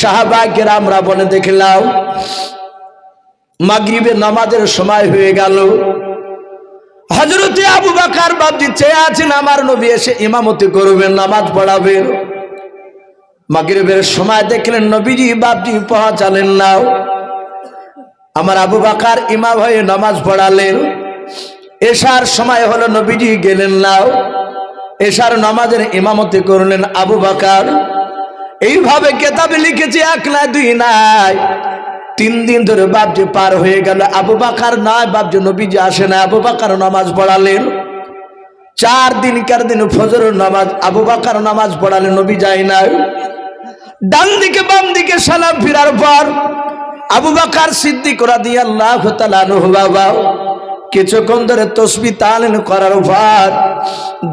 সাহাবাকের আমরা বলে দেখলাম মাগরিবের নামাজের সময় হয়ে গেল। হজরতে আবু বাকার বাবজি চেয়ে আছেন, আমার নবী এসে ইমামতি করবেন, নামাজ পড়াবেন। মাগরিবের সময় দেখলেন নবীজি বাবজি পৌঁছালেন না। আমার আবু বাকার ইমাম হয়ে নামাজ পড়ালেন। এশার সময় হলো নবীজি গেলেন নাও এশার নামাজের ইমামতি করলেন আবু বাকার। এইভাবে কেতাবে লিখেছে এক নাই, দুই নাই। তিন দিন ধরে বাপজি পার হয়ে গেল। আবু বাকার নয় বাপজি নবীজি আসে না আবু বাকার নামাজ পড়ালেন। চার দিন কার দিন ফজর নামাজ, আবু বাকার নামাজ পড়ালেন নবী যায় না ডান দিকে, বাম দিকে সালাম ফিরার পর আবু বাকার সিদ্দিক দিয়ে আল্লাহ বাবা কিছুক্ষণ ধরে তসবি তালেন করার পর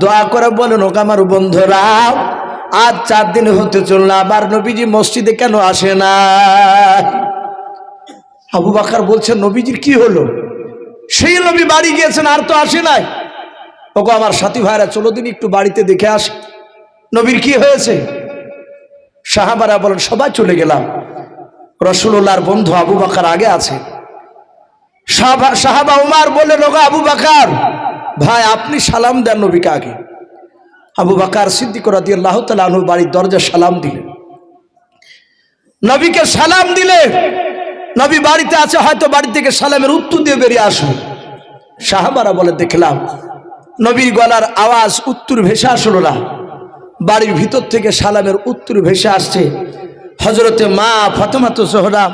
দোয়া করে বলেন ওকে আমার বন্ধুরা আজ চার দিন হতে চলল, আবার নবীজি মসজিদে কেন আসে না? আবু বাকার বলছেন নবীজির কি হলো? সেই নবী বাড়ি গিয়েছেন, আর তো আসে নাই। ওগো আমার সাথী ভাইরা, চলো দিন একটু বাড়িতে দেখে আস। নবীর কি হয়েছে? সাহাবারা বলেন, সবাই চলে গেলাম। রসুল্লাহর বন্ধু আবু বাকার আগে আছে। সাহাবা- উমার বললেন, ওগো আবু বাকার, ভাই, আপনি সালাম দেন নবীকে আগে। আবু বাকার সিদ্দিক রাদি আল্লাহ তালু বাড়ির দরজা সালাম দিলেন। নবীকে সালাম দিলে নবী বাড়িতে আছে, হয়তো বাড়ি থেকে সালামের উত্তর দিয়ে বেরিয়ে আসুন সাহাবারা বলে, দেখলাম নবীর গলার আওয়াজ উত্তর ভেসে আসলো না। বাড়ির ভিতর থেকে সালামের উত্তর ভেসে আসছে। হজরতে মা ফতমাত সোহরা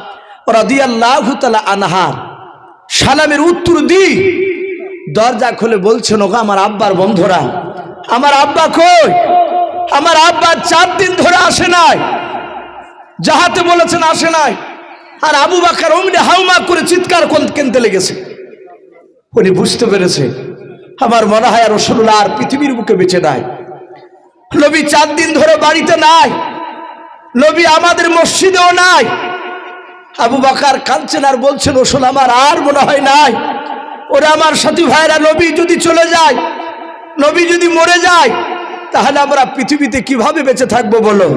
ওরা রাদিয়াল্লাহু তাআলা আনহার সালামের উত্তর দি দরজা খুলে বলছেন, ওগো আমার আব্বার বন্ধুরা আমার আব্বা কই? আমার আব্বা চার দিন ধরে আসে নাই। যাহাতে বলেছেন আসে নাই। আর আবু বাকার অমনি হাউমা করে চিৎকার কোন- কেনতে লেগেছে। উনি বুঝতে পেরেছে, আমার মনে হয় আর রসুল্লাহ আর পৃথিবীর বুকে বেঁচে নাই। লবি চার দিন ধরে বাড়িতে নাই। নবী আমাদের মসজিদেও নাই। আবু বাকার কাঁদছেন আর বলছেন, রসুল আমার আর মনে হয় নাই। ওরা আমার সাথী ভাইরা লবি যদি চলে যায় নবী যদি মরে যায়, তাহলে আমরা পৃথিবীতে কীভাবে বেঁচে থাকব বলো?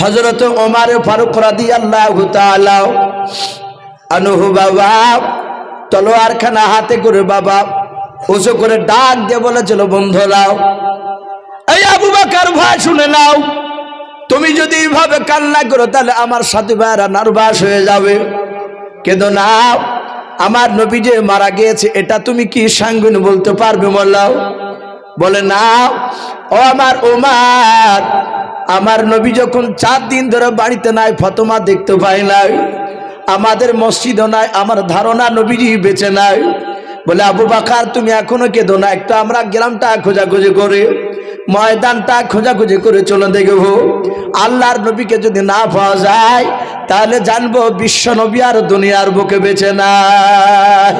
হজরত ওমার ফারুক রাদি আল্লাহ আনুহু বাবা তলোয়ার খানা হাতে করে বাবা উঁচু করে ডাক দিয়ে বলেছিল বন্ধুরাও এই আবু বাকার ভাই শুনে নাও, তুমি যদি এইভাবে কান্না করো, তাহলে আমার সাথে ভাইরা নার্ভাস হয়ে যাবে। কিন্তু না আমার নবী যে মারা গিয়েছে, এটা তুমি কি সাঙ্গুন বলতে পারবে মোল্লাও বলে, না। ও আমার ওমার আমার নবী যখন চার দিন ধরে বাড়িতে নাই, ফতমা দেখতে পাই নাই। আমাদের মসজিদও নাই, আমার ধারণা নবীজি বেঁচে নাই। বলে, আবু বাকার, তুমি এখনও কেঁদো না, একটু আমরা গ্রামটা খোঁজাখুঁজি করে, ময়দানটা খোঁজাখুঁজি করে চলে দেখব। আল্লাহর নবীকে যদি না পাওয়া যায় তাহলে জানব বিশ্ব নবী আর দুনিয়ার বুকে বেঁচে নাই।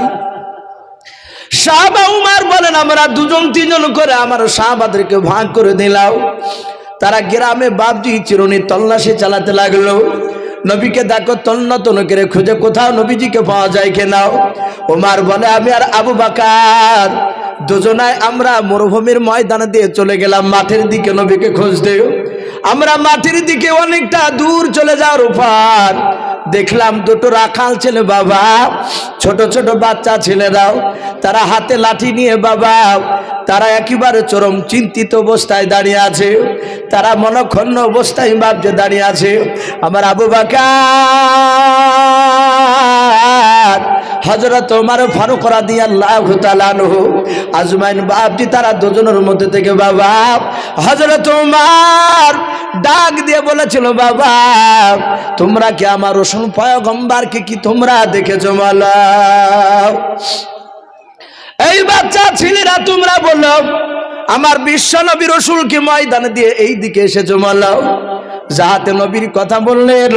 সাহাবা উমার বলেন, আমরা দুজন তিনজন করে আমার সাহাবাদেরকে ভাগ করে দিলাম তারা গ্রামে বাবজি চিরুনি তল্লাশি চালাতে লাগল। নবীকে দেখো তন্ন করে খুঁজে কোথাও নবীজিকে পাওয়া যায় কেনাও ওমার বলে, আমি আর আবু বাকার দুজনায় আমরা মরুভূমির ময়দানে দিয়ে চলে গেলাম মাঠের দিকে নবীকে খুঁজতে আমরা মাঠের দিকে অনেকটা দূর চলে যাওয়ার উপর দেখলাম দুটো রাখাল ছেলে বাবা, ছোট ছোট বাচ্চা ছেলেরাও, তারা হাতে লাঠি নিয়ে বাবা, তারা একেবারে চরম চিন্তিত অবস্থায় দাঁড়িয়ে আছে। তারা মনক্ষণ্ণ অবস্থায় ভাবছে দাঁড়িয়ে আছে। আমার আবু বাকার হজরত ওমর ফারুক আজমাইন বাপজি, তারা দুজনের মধ্যে থেকে বাবা হজরত ওমর ডাক দিয়ে বলেছিল, বাবা, তোমরা কি আমার রসুন পয়গম্বরকে কি তোমরা দেখেছ বলো এই বাচ্চা ছেলেরা, তোমরা বলো, আমার বিশ্ব নবী রসুলকে ময়দানে দিয়ে এই দিকে এসেছ বলো যাহাতে নবীর কথা বললেন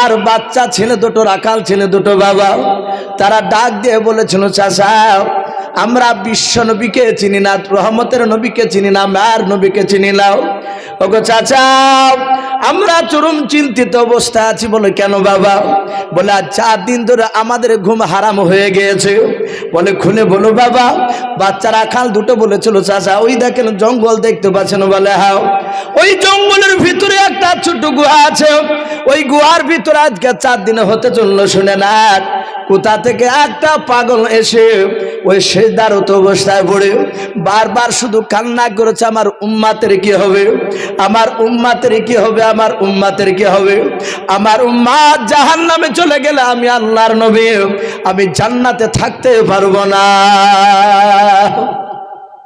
আর বাচ্চা ছেলে দুটো, রাখাল ছেলে দুটো, বাবা। তারা ডাক দিয়ে বলেছিল চাষা আমরা বিশ্ব নবীকে চিনি না, রহমতের নবীকে চিনি না মায়ের নবীকে চিনি নাও ওগো চাচা আমরা চরম চিন্তিত অবস্থা আছি বলে, কেন বাবা? বলে আর চার দিন ধরে আমাদের ঘুম হারাম হয়ে গিয়েছে। বলে খুলে বলো বাবা, বাচ্চারা খাল দুটো বলেছিল, চাচা, ওই দেখেন জঙ্গল দেখতে পাচ্ছেন। বলে হাও ওই জঙ্গলের ভিতরে একটা ছোট গুহা আছে। ওই গুহার ভিতরে আজকে চার দিনে হতে চলল, শুনে না। কোথা থেকে একটা পাগল এসে ওই সেদারত অবস্থায় পড়ে। বারবার শুধু কান্না করেছে, আমার উম্মাতের কি হবে? আমার উম্মাতের কি হবে? আমার উম্মাতের কি হবে? আমার উম্মাত জাহান নামে চলে গেলে আমি আল্লাহর নবী, আমি জান্নাতে থাকতে পারব না।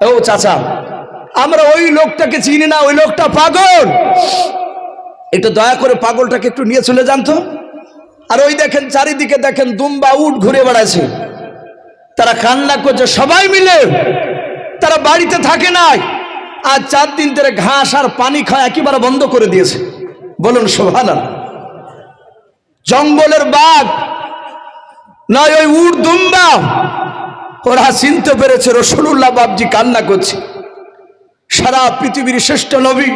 ও চাচা, আমরা ওই লোকটাকে চিনি না, ওই লোকটা পাগল। একটু দয়া করে পাগলটাকে একটু নিয়ে চলে যান তো। আর ওই দেখেন, চারিদিকে দেখেন দুম্বা উঠ ঘুরে বেড়াচ্ছে। তারা কান্না করছে, সবাই মিলে। তারা বাড়িতে থাকে নাই। আর চার দিন ধরে ঘাস আর পানি খাওয়া একেবারে বন্ধ করে দিয়েছে। বলুন শোভানা জঙ্গলের বাঘ, নয় ওই উট দুম্বা, ওরা চিনতে পেরেছে রসুল্লাহ বাবজি কান্না করছে। সারা পৃথিবীর শ্রেষ্ঠ নবী,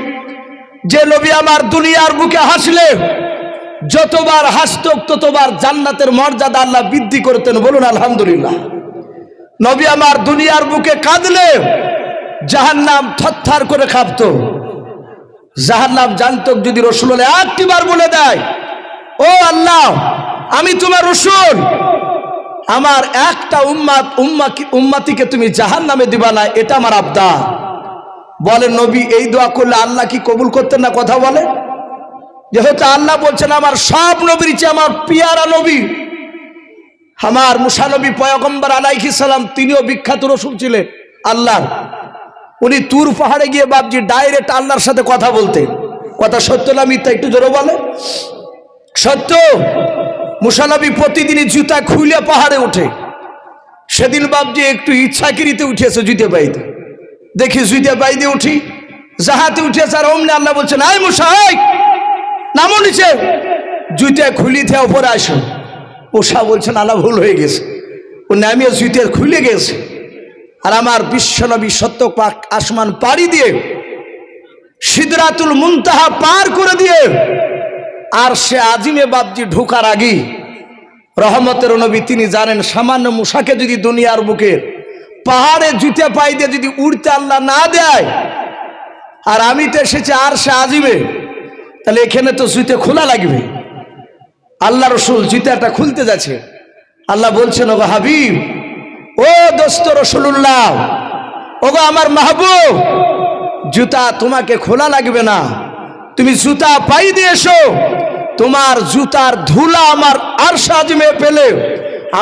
যে নবী আমার দুনিয়ার বুকে হাসলে, যতবার হাসত, ততবার জান্নাতের মর্যাদা আল্লাহ বৃদ্ধি করতেন, বলুন আলহামদুলিল্লাহ। নবী আমার দুনিয়ার বুকে কাঁদলে, জাহান্নাম থরথর করে কাঁপত। জাহান্নাম জানত যদি রসুল হলে একটিবার বলে দেয়, ও আল্লাহ, আমি তোমার রসুল। আমার একটা উম্মাত উম্মা উম্মাতিকে তুমি জাহান নামে দিবা না, এটা আমার আবদার। বলে নবী এই দোয়া করলে আল্লাহ কি কবুল করতেন না কথা বলে? যেহেতু আল্লাহ বলছেন, আমার সব নবীর চেয়ে আমার পিয়ারা নবী। আমার মুসানবী পয়গম্বর আলাইহি সালাম, তিনিও বিখ্যাত রসুল ছিলেন আল্লাহ উনি তুর পাহাড়ে গিয়ে বাবজি ডাইরেক্ট আল্লাহর সাথে কথা বলতেন। কথা সত্য না মিথ্যা একটু জোরে বলে সত্য? মুসানবী প্রতিদিনই জুতা খুলে পাহাড়ে ওঠে। সেদিন বাবজি একটু ইচ্ছাকৃতে উঠেছে জুতে পাইতে দেখি জুতে পাইতে উঠি, জাহাতে উঠেছে আর অমনি আল্লাহ বলছেন, আয় মুসাই নামো নিচে। জুতে খুলিতে ওপরে আসো ওষা বলছেন, আল্লাহ ভুল হয়ে গেছে। ও নামিয়ে জুতে খুলে গেছে। আর আমার বিশ্বনবী সত্য পাক আসমান পাড়ি দিয়ে সিদরাতুল মুনতাহা পার করে দিয়ে আর সে আজিমে বাবজি ঢোকার আগেই রহমতের নবী তিনি জানেন সামান্য মুসাকে যদি দুনিয়ার বুকে পাহাড়ে জুতে পাই দিয়ে যদি উড়তে আল্লাহ না দেয়, আর আমি তো এসেছি আর সে আজিবে তাহলে এখানে তো জুতে খোলা লাগবে। আল্লাহ রসুল জুতাটা খুলতে যাচ্ছে। আল্লাহ বলছেন, ওগো হাবিব ও দোস্ত রসুল্লাহ ওগো আমার মাহবুব, জুতা তোমাকে খোলা লাগবে না। তুমি জুতা পাই দিয়েছ তোমার জুতার ধুলা আমার আরশা আজিমে পেলে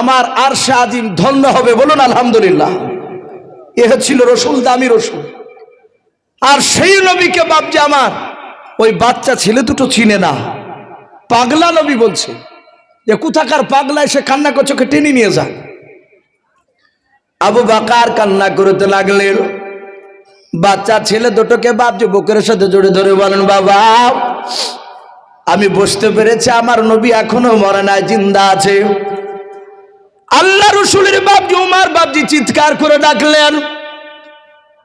আমার আরশা আজিম ধন্য হবে, বলুন আলহামদুলিল্লাহ। এ হচ্ছিল রসুল, দামি রসুল। আর সেই নবীকে বাপজে আমার, ওই বাচ্চা ছেলে দুটো চিনে না। পাগলা নবী বলছে যে, কোথাকার পাগলা এসে কান্না করছে টেনে নিয়ে যান আবু বাকার কান্না করতে লাগলেন। বাচ্চা, ছেলে দুটোকে বাপ যে বুকের সাথে জড়ে ধরে বলেন, বাবা, আমি বুঝতে পেরেছি আমার নবী এখনও মরে নাই, জিন্দা আছে। আল্লাহ রসুলের বাপজি উমার বাপজি চিৎকার করে ডাকলেন।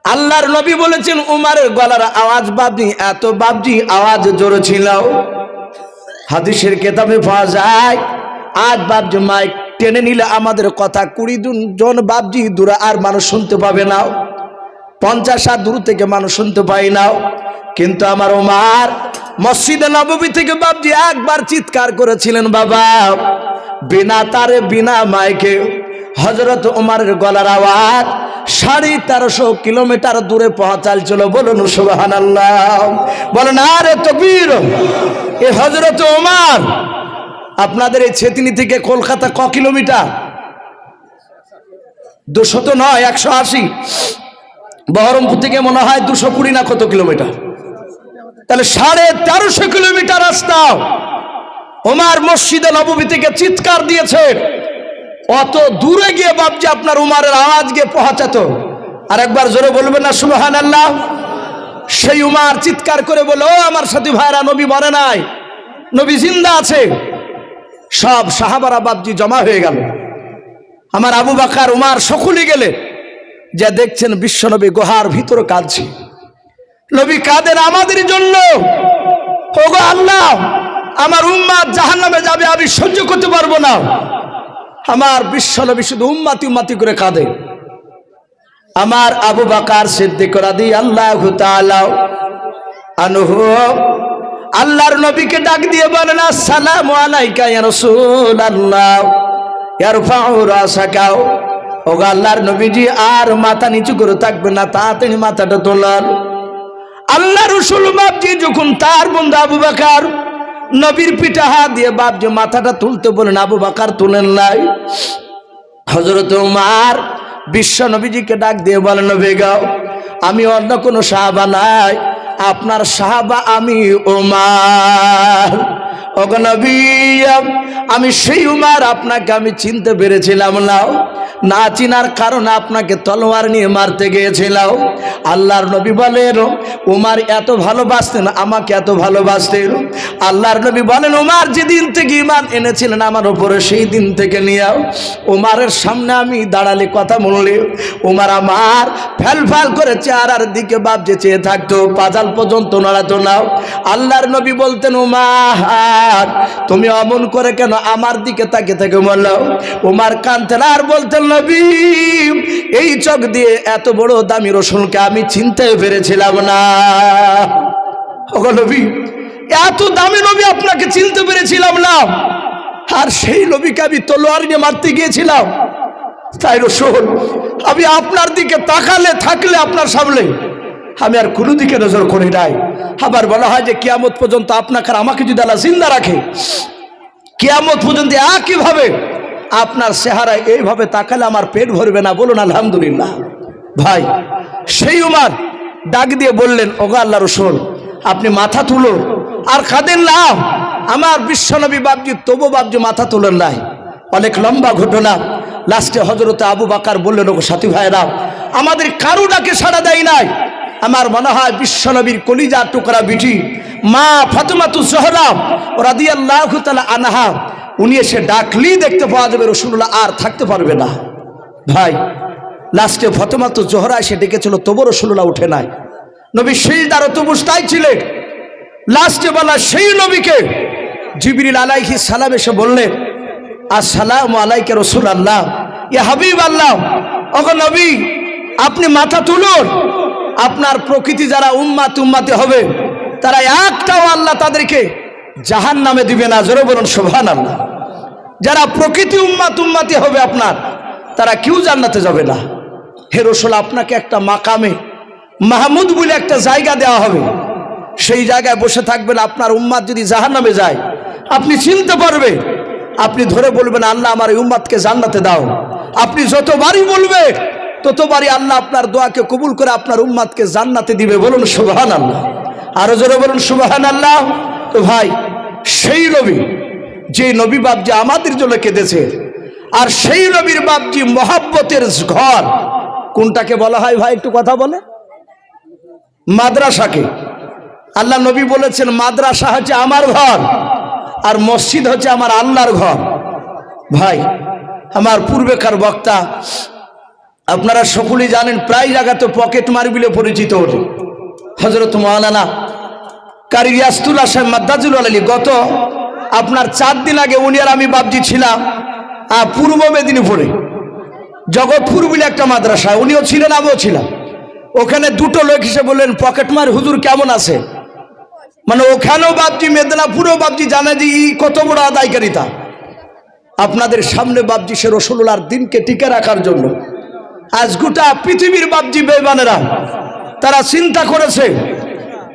আল্লাহর নবী বলেছেন, উমারের গলার আওয়াজ বাপজি, এত বাপজি আওয়াজ জোরে ছিল। হাদিসের কেতাবে পাওয়া যায়, আজ বাপজি মাইক টেনে নিলে আমাদের কথা কুড়ি জন বাপজি দূরে আর মানুষ শুনতে পাবে না। পঞ্চাশ হাত দূর থেকে মানুষ শুনতে পাই না। কিন্তু আমার ওমার মসজিদে নবমী থেকে বাপজি একবার চিৎকার করেছিলেন, বাবা, বিনা তারে, বিনা মাইকে হজরত ওমারের গলার আওয়াজ সাড়ে তেরোশো কিলোমিটার দূরে পৌঁছাল ছিল বলুন আল্লাহ বলেন, আরে তো বীর এ হজরত উমার আপনাদের এই ছেতিনি থেকে কলকাতা ক কিলোমিটার? দুশো তো নয়, একশো আশি। বহরমপুর থেকে মনে হয় দুশো কুড়ি না কত কিলোমিটার? তাহলে সাড়ে তেরোশো কিলোমিটার রাস্তা। ওমার মসজিদে নবমী থেকে চিৎকার দিয়েছে। অত দূরে গিয়ে বাপজি আপনার উমারের আওয়াজ গিয়ে পৌঁছাতো। আর একবার জোরে বলবেন না সুবাহান আল্লাহ সেই উমার চিৎকার করে বলে আমার সাথী ভাইরা, নবী মরে নাই। নবী জিন্দা আছে। সব সাহাবারা বাপজি জমা হয়ে গেল। আমার আবু বাকার, উমার সকলে গেলে যা দেখছেন বিশ্বনবী গুহার ভিতরে কাঁদছে। নবী কাঁদেন আমাদের জন্য। ওগো আল্লাহ, আমার উম্মাদ জাহান নামে যাবে, আমি সহ্য করতে পারব না। আমার বিশ্বনবী শুধু উম্মাতি উম্মাতি করে কাঁদে। আমার আবু বাকার সিদ্দিক রাদি আল্লাহ আনহু আল্লাহর নবীকে ডাক দিয়ে বলেন, আসসালামু আলাইকা ইয়া রাসূলুল্লাহ, ইয়ারফাউ রাসাকাও ওগো আল্লাহর নবীজি, আর মাথা নিচু করে থাকবে না, তাড়াতাড়ি মাথাটা তোলার। আল্লাহ রসুল বাপজি যখন তার বন্ধু আবু বাকার নবীর পিঠা হাত দিয়ে বাপজি মাথাটা তুলতে বলেন, আবু বাকার তুলেন নাই? হজরত উমার বিশ্ব নবীজিকে ডাক দিয়ে বলেন, নবী গাও আমি অন্য কোনো সাহাবা নাই। আপনার সাহাবা আমি ওমার আমি সেই উমার, আপনাকে আমি চিনতে পেরেছিলাম নাও না চিনার কারণে আপনাকে তলোয়ার নিয়ে মারতে গিয়েছিলাম। আল্লাহর নবী বলেন, উমার এত ভালোবাসতেন, আমাকে এত ভালোবাসতেন। আল্লাহর নবী বলেন, উমার যেদিন থেকে ইমান এনেছিলেন আমার ওপরে সেই দিন থেকে নিয়েও উমারের সামনে আমি দাঁড়ালে কথা বললে, উমার আমার ফ্যাল ফ্যাল করে চেহারার দিকে বাপ যে চেয়ে থাকতো পাজাল পর্যন্ত নড়াতো না আল্লাহর নবী বলতেন উমার তুমি অমন করে কেন আমার দিকে তাকে থেকে বলল? উমার কানতেন আর বলতেন, নবী, এই চোখ দিয়ে এত বড় দামি রসুনকে আমি চিনতে পেরেছিলাম না। নবী, এত দামি নবী আপনাকে চিনতে পেরেছিলাম না। আর সেই নবীকে আমি তলোয়ার নিয়ে মারতে গিয়েছিলাম। তাই রসুন, আমি আপনার দিকে তাকালে, থাকলে আপনার সামনে আমি আর কোনো দিকে নজর করি নাই। আবার বলা হয় যে কিয়ামত পর্যন্ত আপনাকে আমাকে যদি আল্লাহ জিন্দা রাখে, কিয়ামত পর্যন্ত একইভাবে আপনার চেহারা এইভাবে তাকালে আমার পেট ভরবে না। বলুন, আলহামদুলিল্লাহ। ভাই, সেই উমার ডাক দিয়ে বললেন, ওগা আল্লাহ রসুল, আপনি মাথা তুলো। আর খাদেন না, আমার বিশ্বনবী বাবজি তবু বাবজি মাথা তুলেন নাই। অনেক লম্বা ঘটনা। লাস্টে হজরতে আবু বাকার বললেন, ওগো সাথী ভাইরা আমাদের কারও ডাকে সাড়া দেয় নাই। আমার মনে হয় বিশ্বনবীর কলিজা টুকরা বিটি। মা ফাতেমাতু জহরা রাদিয়াল্লাহু তাআলা আনহা, উনি এসে ডাকলি দেখতে পাওয়া যাবে রসুল্লাহ আর থাকতে পারবে না। ভাই, লাস্টে ফতেমাতু জোহরা এসে ডেকেছিল, তবু রসুল্লাহ উঠে নাই। নবী সেই দ্বারা তো বুঝতাই ছিলেন। লাস্টে বলা সেই নবীকে জিবরিল আলাইহি সালাম এসে বললেন, আসসালাম আলাইকে রসুল আল্লাহ এ হাবিব আল্লাহ অগ নবী, আপনি মাথা তুলুন। আপনার প্রকৃতি যারা উম্মাত উম্মাতে হবে, তারা একটাও আল্লাহ তাদেরকে জাহান নামে দিবে না। জোরে বলুন শোভান আল্লাহ যারা প্রকৃতি উম্মাত উম্মাতি হবে আপনার, তারা কেউ জান্নাতে যাবে না। হে রসুল, আপনাকে একটা মাকামে মাহমুদ বলে একটা জায়গা দেওয়া হবে। সেই জায়গায় বসে থাকবেন, আপনার উম্মাদ যদি জাহান নামে যায়, আপনি চিনতে পারবে আপনি ধরে বলবেন, আল্লাহ আমার এই উম্মাদকে জান্নাতে দাও। আপনি যতবারই বলবে ততবারই আল্লাহ আপনার দোয়াকে কবুল করে আপনার উম্মাদকে জান্নাতে দিবে বলুন সুবাহান আল্লাহ আরও জোরে বলুন সুবাহান আল্লাহ তো ভাই, সেই নবী, যে নবী বাবজি আমাদের জন্য কেঁদেছে, আর সেই নবীর বাবজি মহাব্বতের ঘর, কোনটাকে বলা হয় ভাই একটু কথা বলে? মাদ্রাসাকে। আল্লাহ নবী বলেছেন, মাদ্রাসা হচ্ছে আমার ঘর, আর মসজিদ হচ্ছে আমার আল্লাহর ঘর। ভাই, আমার পূর্বেকার বক্তা আপনারা সকলেই জানেন, প্রায় জায়গাতে পকেট মারি বলে পরিচিত ওঠে হজরত মৌলানা কারি রিয়াস্তুল্লাহ সাহেব মাদ্দাজুল আলী, গত আপনার চার দিন আগে উনি আর আমি বাবজি ছিলাম পূর্ব মেদিনীপুরে। জগৎপুর বলে একটা মাদ্রাসা উনিও ছিলেন, আমিও ছিলাম। ওখানে দুটো লোক হিসেবে বললেন পকেটমার হুজুর কেমন আছে? মানে ওখানেও বাবজি মেদিনীপুরও বাবজি জানে যে ই কত বড় আদায়কারিতা। আপনাদের সামনে বাবজি সে রসুল্লার দিনকে টিকে রাখার জন্য আজ গোটা পৃথিবীর বাবজি বেমানেরা তারা চিন্তা করেছে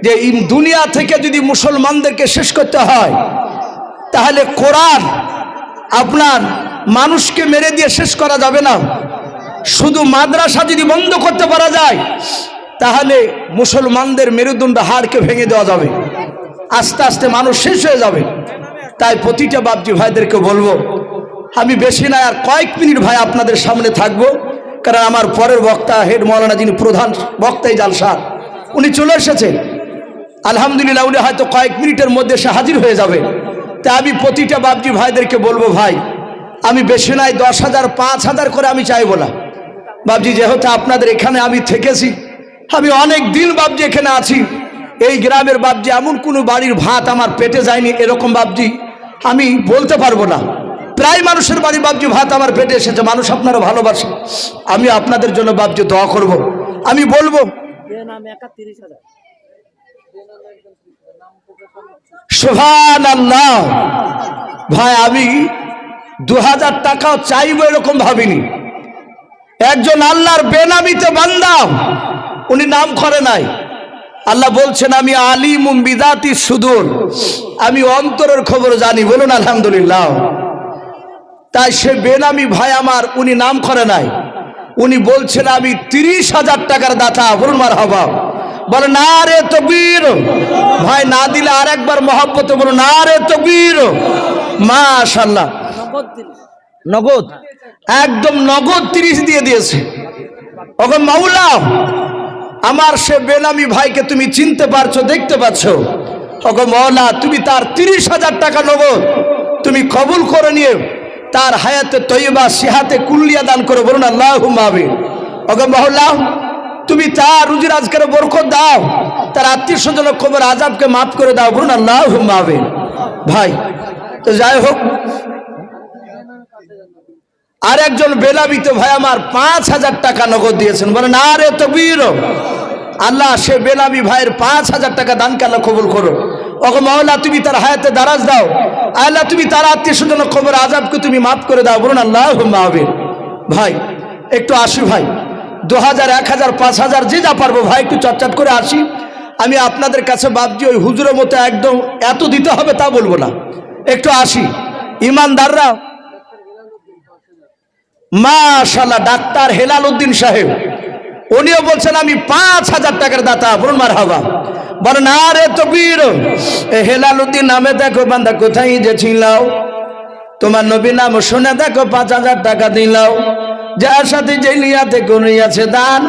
যে দুনিয়া থেকে যদি মুসলমানদেরকে শেষ করতে হয়, তাহলে কোরআন আপনার মানুষকে মেরে দিয়ে শেষ করা যাবে না। শুধু মাদ্রাসা যদি বন্ধ করতে পারা যায়, তাহলে মুসলমানদের মেরুদণ্ড হাড়কে ভেঙে দেওয়া যাবে। আস্তে আস্তে মানুষ শেষ হয়ে যাবে। তাই প্রতিটা বাপজি ভাইদেরকে বলব, আমি বেশি না আর কয়েক মিনিট ভাই আপনাদের সামনে থাকব। কারণ আমার পরের বক্তা হেড মৌলানা যিনি প্রধান বক্তাই জালসার, উনি চলে এসেছেন। আলহামদুলিল্লাহ, উনি হয়তো কয়েক মিনিটের মধ্যে সে হাজির হয়ে যাবে। তা আমি প্রতিটা বাপজি ভাইদেরকে বলব, ভাই, আমি বেশি নাই দশ হাজার, পাঁচ হাজার করে আমি চাইব না। বাবজি যেহেতু আপনাদের এখানে আমি থেকেছি, আমি অনেক দিন বাবজি এখানে আছি। এই গ্রামের বাবজি এমন কোনো বাড়ির ভাত আমার পেটে যায়নি, এরকম বাবজি আমি বলতে পারব না। প্রায় মানুষের বাড়ি বাবজি ভাত আমার পেটে এসেছে, মানুষ আপনারা ভালোবাসে। আমি আপনাদের জন্য বাবজি দোয়া করব। আমি বলব সোহান আল্লাহ ভাই, আমি দু হাজার টাকাও চাইব এরকম ভাবিনি। একজন আল্লাহর বেনামিতে বান্দা, উনি নাম করে নাই। আল্লাহ বলছেন, আমি আলিম বিদাতি সুদূর। আমি অন্তরের খবর জানি, বলুন আলহামদুলিল্লাহ। তাই সে বেনামি ভাই আমার উনি নাম করে নাই। উনি বলছেন আমি তিরিশ হাজার টাকার দাতা বলুন মার হবা। বলে না রে তকবীর ভাই না দিলে আর একবার মহব্বত বলো না রে তকবীর মাশাল্লাহ নগদ একদম নগদ তিরিশ দিয়ে দিয়েছে। ওকে মাওলা আমার সে বেনামি ভাইকে তুমি চিনতে পারছ দেখতে পাচ্ছ ওকে মৌলা তুমি তার তিরিশ হাজার টাকা নগদ তুমি কবুল করে নিয়ে তার হায়াতে তৈবা সিহাতে কুল্লিয়া দান করে, বলুন আল্লাহ মাবে ওকে মহল্লা, তুমি তার রুজির আজকের বরকত দাও, তার আত্মীয় স্বজনের খবর আজাবকে মাফ করে দাও, বলুন আল্লাহ মাবে ভাই, তো যাই হোক আর একজন বেলাবিত ভাই আমার পাঁচ হাজার টাকা নগদ দিয়েছেন। বলেন, আরে বীর আল্লাহ সে বেলাবি ভাইয়ের পাঁচ হাজার টাকা দান আল্লাহ কবুল করো? ওকে মহল্লা, তুমি তার হায়াতে দারাজ দাও আল্লাহ, তুমি তার আত্মীয় স্বজন খবর আজাবকে তুমি মাফ করে দাও, বলুন আল্লাহ মাহবিন ভাই, একটু আসি ভাই। দু হাজার এক হাজার পাঁচ হাজার যে যা পারব, ভাই, একটু চটচট করে আসি। আমি আপনাদের কাছে ভাবছি ওই হুজুরের মতো একদম এত দিতে হবে তা বলব না। একটু আসি। ইমানদাররা মাশাল্লাহ ডাক্তার হেলাল উদ্দিন সাহেব উনিও বলছেন, আমি পাঁচ হাজার টাকার দাতা, বলুন মার হাবা বলেন, আরে তো বীর হেলাল উদ্দিন নামে দেখো বান্দা কোথায় যে ছিলাও তোমার নবী নাম শুনে দেখো পাঁচ হাজার টাকা দিলাও। যার সাথে যে লিয়াতে আছে দান,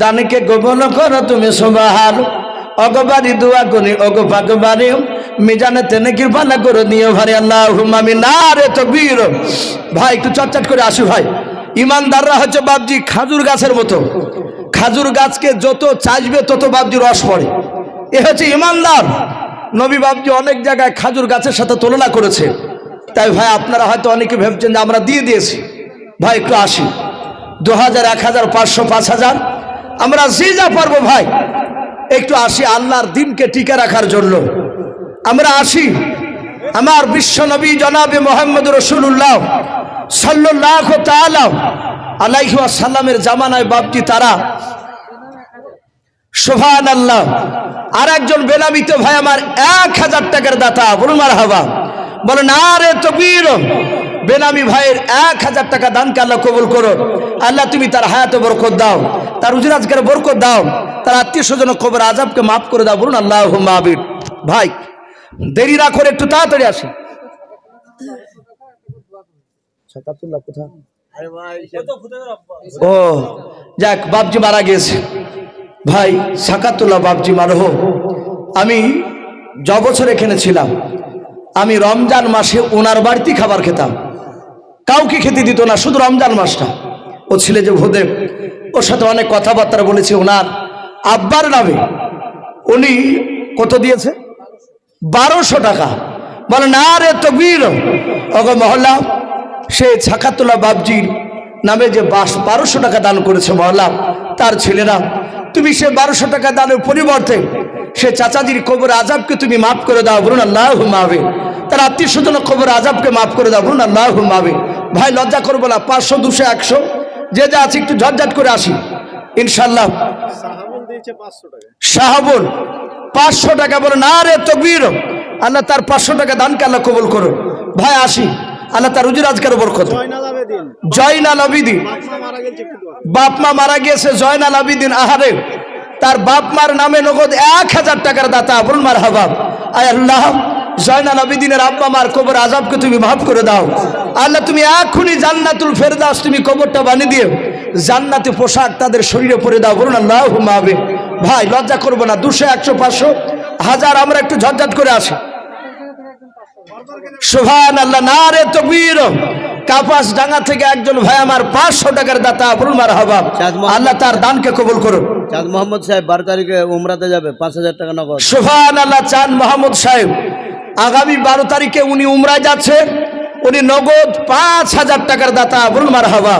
দানকে গোপন করো তুমি সোবাহাল অগবারি দোয়া করি অগ পাকবারি মিজানে তেনে কৃপানা করে নিয়ে ভারে আল্লাহ আমি না রে তো বীর ভাই, একটু চটচট করে আসি ভাই। ইমানদাররা হচ্ছে বাবজি খাজুর গাছের মতো। খাজুর গাছকে যত চাষবে তত বাবজি রস পড়ে। এ হচ্ছে ইমানদার। নবী বাবজি অনেক জায়গায় খাজুর গাছের সাথে তুলনা করেছে। তাই ভাই, আপনারা হয়তো অনেকে ভেবছেন যে আমরা দিয়ে দিয়েছি। ভাই, একটু আসি। দু হাজার এক হাজার পাঁচশো পাঁচ হাজার আমরা যে যা পারব ভাই। একটু আসি আল্লাহর দিনকে টিকে রাখার জন্য। আমরা আসি। আমার বিশ্ব নবী জনাবে মোহাম্মদ রসুল্লাহ সাল্লাহ আলাইহি সাল্লামের জামানায় বাপটি তারা। সোহান আল্লাহ আর একজন বেলামিত ভাই আমার এক হাজার টাকার দাতা, বলুন মার হাবা বলে না রে তবির বেনামি ভাইয়ের এক হাজার টাকা দানকে আল্লাহ কবুল করো। আল্লাহ, তুমি তার হায়াতে বরকত দাও, তার উজরাজকের বরকত দাও, তার আত্মীয় স্বজন খবর আজাবকে মাফ করে দাও। বলুন আল্লাহ মাহবির ভাই, দেরি করে একটু তাড়াতাড়ি আসি ও যাক বাপজি মারা গেছে। ভাই সাকাতুল্লাহ বাপজি মারহ আমি য বছর এখানে ছিলাম। আমি রমজান মাসে ওনার বাড়িতে খাবার খেতাম। কাউকে খেতে দিত না শুধু রমজান মাসটা। ও ছেলে যে ভোদেব ওর সাথে অনেক কথাবার্তা বলেছে ওনার আব্বার নামে। উনি কত দিয়েছে? বারোশো টাকা। বলে না রে তো বীর অগ মহল্লা সে ছাকাতুল্লাহ বাবজির নামে যে বাস বারোশো টাকা দান করেছে মহল্লা, তার ছেলেরা, তুমি সে বারোশো টাকা দানের পরিবর্তে সে চাচাজির কবর আজাবকে তুমি মাফ করে দাও, বলুন আল্লাহ মাবে তার আত্মীয় স্বজন খবর আজাবকে মাফ করে দাও, বলুন আল্লাহ মাবে ভাই, লজ্জা করব না পাঁচশো, দুশো, একশো, যে যা আছে একটু ঝটঝট করে আসি। ইনশাল্লাহ শাহাবুল, পাঁচশো টাকা বলে না রে তকবীর, আল্লাহ তার পাঁচশো টাকা দানকে আল্লাহ কবুল করো ভাই, আসি। আল্লাহ তার রুজির আজকের বরকত। জয়নাল আবিদিন। বাপ মা মারা গিয়েছে জয়নাল আবিদিন আহারে। তার বাপ মার নামে নগদ এক হাজার টাকার দাতা বলুন মার হাবাব আয় আল্লাহ জয়নাল আবিদিনের আব্বা মার কবর আজাবকে তুমি মাফ করে দাও। আল্লাহ তুমি এখনই জান্নাতুল ফেরদাস তুমি কবরটা বানিয়ে দিও। জান্নাতে পোশাক তাদের শরীরে পরে দাও বলুন আল্লাহ মাহবে ভাই লজ্জা করব না দুশো একশো পাঁচশো। হাজার আমরা একটু ঝটঝট করে আসি। সুভান আল্লাহ না রে তকবীর। কাপাস ডাঙ্গা থেকে একজন ভাই আমার পাঁচশো টাকার দাতা বলুন মার হবা আল্লাহ তার দানকে কবুল করুন চাঁদ মোহাম্মদ সাহেব বারো তারিখে উমরাতে যাবে পাঁচ হাজার টাকা নগদ। সুফান আল্লাহ চাঁদ মোহাম্মদ সাহেব। আগামী বারো তারিখে উনি উমরায় যাচ্ছে। উনি নগদ পাঁচ হাজার টাকার দাতা বলুন মার হবা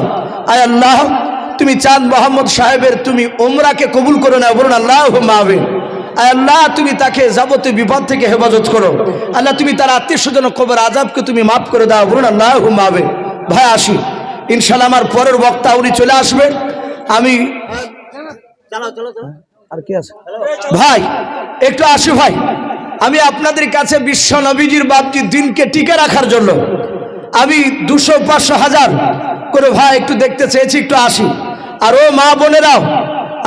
আয় আল্লাহ তুমি চাঁদ মোহাম্মদ সাহেবের তুমি উমরাকে কবুল করো না বলুন আল্লাহ মাহবে আয় আল্লাহ তুমি তাকে যাবতীয় বিপদ থেকে হেফাজত করো। আল্লাহ তুমি তার আত্মীয় স্বজন কবর আজাবকে তুমি মাফ করে দাও। বলুন আল্লাহ মাহবে ভাই আসি। ইনশাল্লাহ আমার পরের বক্তা উনি চলে আসবেন আমি আর কি আছে? ভাই একটু আসি ভাই। আমি আপনাদের কাছে বিশ্ব নবীজির বাপটি দিনকে টিকে রাখার জন্য আমি দুশো পাঁচশো হাজার করে ভাই একটু দেখতে চেয়েছি একটু আসি। আর ও মা বোনেরাও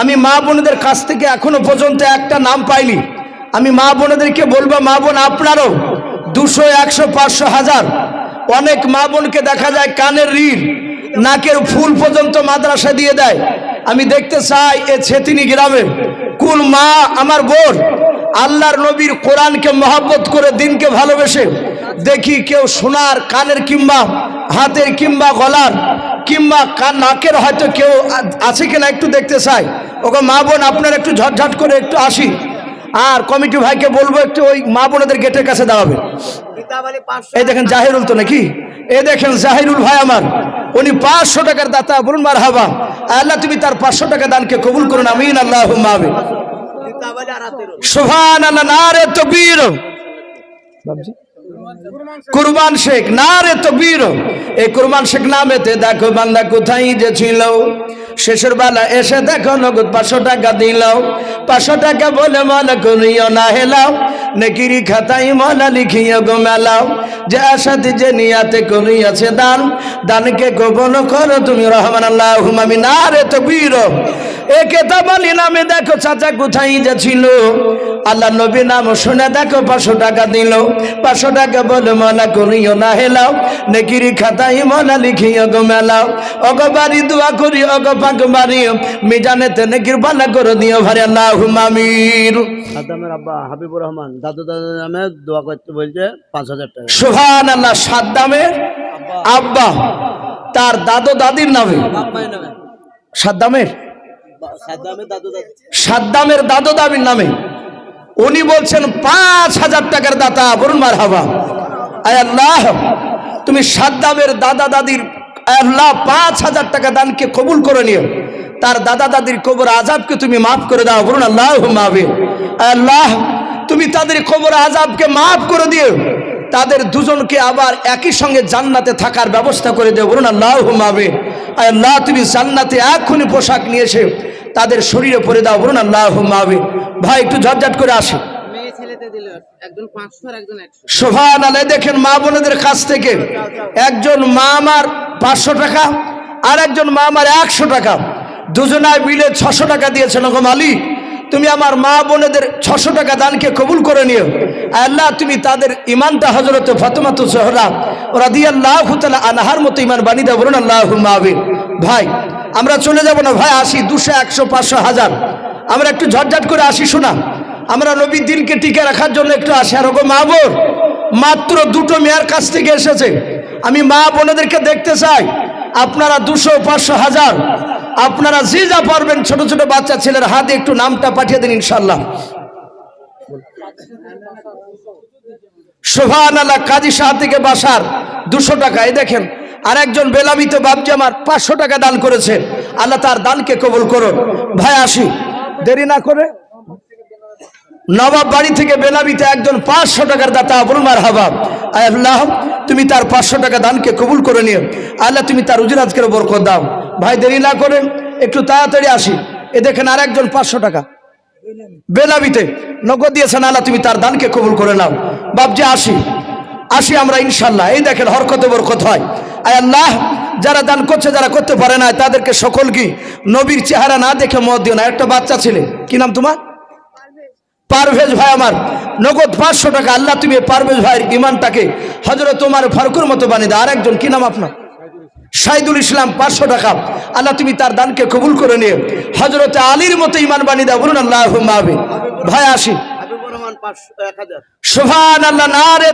আমি মা বোনেদের কাছ থেকে এখনও পর্যন্ত একটা নাম পাইনি। আমি মা বোনেদেরকে বলব, মা বোন আপনারও দুশো, একশো, পাঁচশো, হাজার। অনেক মা বোনকে দেখা যায় কানের ঋণ, নাকের ফুল পর্যন্ত মাদ্রাসা দিয়ে দেয়। আমি দেখতে চাই এ ছেতিনি গ্রামে কোন মা আমার বোন আল্লাহর নবীর কোরআনকে মহাব্বত করে, দিনকে ভালোবেসে দেখি কেউ সোনার কানের কিংবা হাতের কিংবা গলার কিংবা নাকের হয়তো কেউ আছে কিনা একটু দেখতে চাই। ওকে মা বোন আপনার একটু ঝটঝট করে একটু আসি। আর কমিটি ভাইকে বলব একটু ওই মা বোনদের গেটের কাছে দাঁড়াবে। এই দেখেন জাহিরুল তো নাকি? এ দেখেন জাহিরুল ভাই আমার। উনি পাঁচশো টাকার দাতা বলুন মার হাবা আল্লাহ তুমি তার পাঁচশো টাকা দানকে কবুল করুন আমিন আল্লাহ মাহবে সুভান আল্লাহ নারে তকবীর। কুরবান শেখ না রে তকবীর। এই কুরবান শেখ নামেতে দেখো বান্দা কোথায় যে ছিল। শেষের বেলা এসে দেখো নগদ পাঁচশো টাকা দিলাও পাঁচশো টাকা বলে মনে করিও না, হেলাও। নেকিরি খাতাই মালা লিখিও গো মেলাও যে আশাতে যে নিয়াতে করিয়াছে দান, দানকে গোপন করো তুমি, রহমান আল্লাহ আমি না রে তকবীর। এ কেতাবালি নামে দেখো, চাচা কোথায় যে ছিল আল্লাহ নবী নাম শুনে দেখো, পাঁচশো টাকা দিল। পাঁচশো টাকা বলে মালা করিও না, হেলাও। নেকিরি খাতাই মালা লিখিও গো মেলাও অগ বাড়ি দোয়া করি, অগ পাক বাড়ি, মিজানেতে নেকির বালা করে দিও, ভারে আল্লাহ মামির। সাদ্দামের আব্বা হাবিবুর রহমান দাদু দাদু নামে দোয়া করতে বলছে পাঁচ হাজার টাকা। সুহান আল্লাহ সাদ্দামের আব্বা। তার দাদু দাদির নামে? সাদ্দামের সাদ্দামের দাদু দাদু। সাদ্দামের দাদু দাবির নামে? উনি বলছেন পাঁচ হাজার টাকার দাতা বলুন মার হাবা আল্লাহ তুমি সাদ্দামের দাদা দাদির আল্লাহ পাঁচ হাজার টাকা দানকে কবুল করে নিও। তার দাদা দাদির কবর আজাবকে তুমি মাফ করে দাও বলুন আল্লাহ আয় আল্লাহ তুমি তাদের কবর আজাবকে মাফ করে দিও। তাদের দুজনকে আবার একই সঙ্গে জান্নাতে থাকার ব্যবস্থা করে দেও। বলুন আল্লাহ আয় আল্লাহ তুমি জান্নাতে এক্ষুনি পোশাক নিয়ে এসে। তাদের শরীরে পরে দাও। বলুন আল্লাহ মাহবে ভাই একটু ঝটঝট করে আসে। আলে দেখেন মা বোনেদের কাছ থেকে একজন মা আমার পাঁচশো টাকা আর একজন মা আমার একশো টাকা। দুজনায় মিলে ছশো টাকা দিয়েছেন। ওগো মালিক তুমি আমার মা বোনেদের ছশো টাকা দানকে কবুল করে নিও। আল্লাহ, তুমি তাদের ইমানটা হজরত ফাতেমাতু জহরা রাদি আল্লাহ আনহার মতো ইমান বানি দেব আল্লাহ মাহবিন ভাই, আমরা চলে যাব না, ভাই, আসি দুশো, একশো, পাঁচশো, হাজার। আমরা একটু ঝটঝট করে আসি, শোনা। আমরা নবীর দিনকে টিকে রাখার জন্য একটু আসি। আর ওগো মা বোন, মাত্র দুটো মেয়ের কাছ থেকে এসেছে। আমি মা বোনেদেরকে দেখতে চাই। আপনারা দুশো, পাঁচশো, হাজার। আপনারা যে যা পারবেন ছোট ছোট বাচ্চা ছেলের হাতে একটু নামটা পাঠিয়ে দিন ইনশাল্লাহ সোভান আল্লাহ কাজী শাহ থেকে বাসার দুশো টাকা, এই দেখেন আর একজন বেলামিত বাপজি আমার পাঁচশো টাকা দান করেছে। আল্লাহ তার দানকে কবুল করুন। ভাই, আসি। দেরি না করে নবাব বাড়ি থেকে বেলাবিতে একজন পাঁচশো টাকার দাতা বলমার হাবাব আয় আল্লাহ তুমি তার পাঁচশো টাকা দানকে কবুল করে নিও। আল্লাহ তুমি তার উজরাতকে বরকত দাও। ভাই, দেরি না করে একটু তাড়াতাড়ি আসি। এ দেখেন আর একজন পাঁচশো টাকা। বেলাবিতে নগদ দিয়েছেন আল্লাহ, তুমি তার দানকে কবুল করে নাও। বাপজি, আসি। আসি আমরা ইনশাল্লাহ এই দেখেন হরকতে বরকত হয়। আয় আল্লাহ, যারা দান করছে, যারা করতে পারে না, তাদেরকে সকল কি নবীর চেহারা না দেখে মত দিও না। একটা বাচ্চা ছেলে। কি নাম তোমার? পারভেজ ভাই আমার। নগদ পাঁচশো টাকা আল্লাহ তুমি পারভেজ ভাইয়ের ইমানটাকে হজরত তোমার ফারুকুর মতো বানিয়ে দাও। আরেকজন কি নাম আপনার? সাইদুল ইসলাম পাঁচশো টাকা। আল্লাহ তুমি তার দানকে কবুল করে নিয়ে হজরত আলীর মতো ইমান বানিয়ে দাও। বলুন আল্লাহ ভাই আসি। সুভান আল্লাহ না রে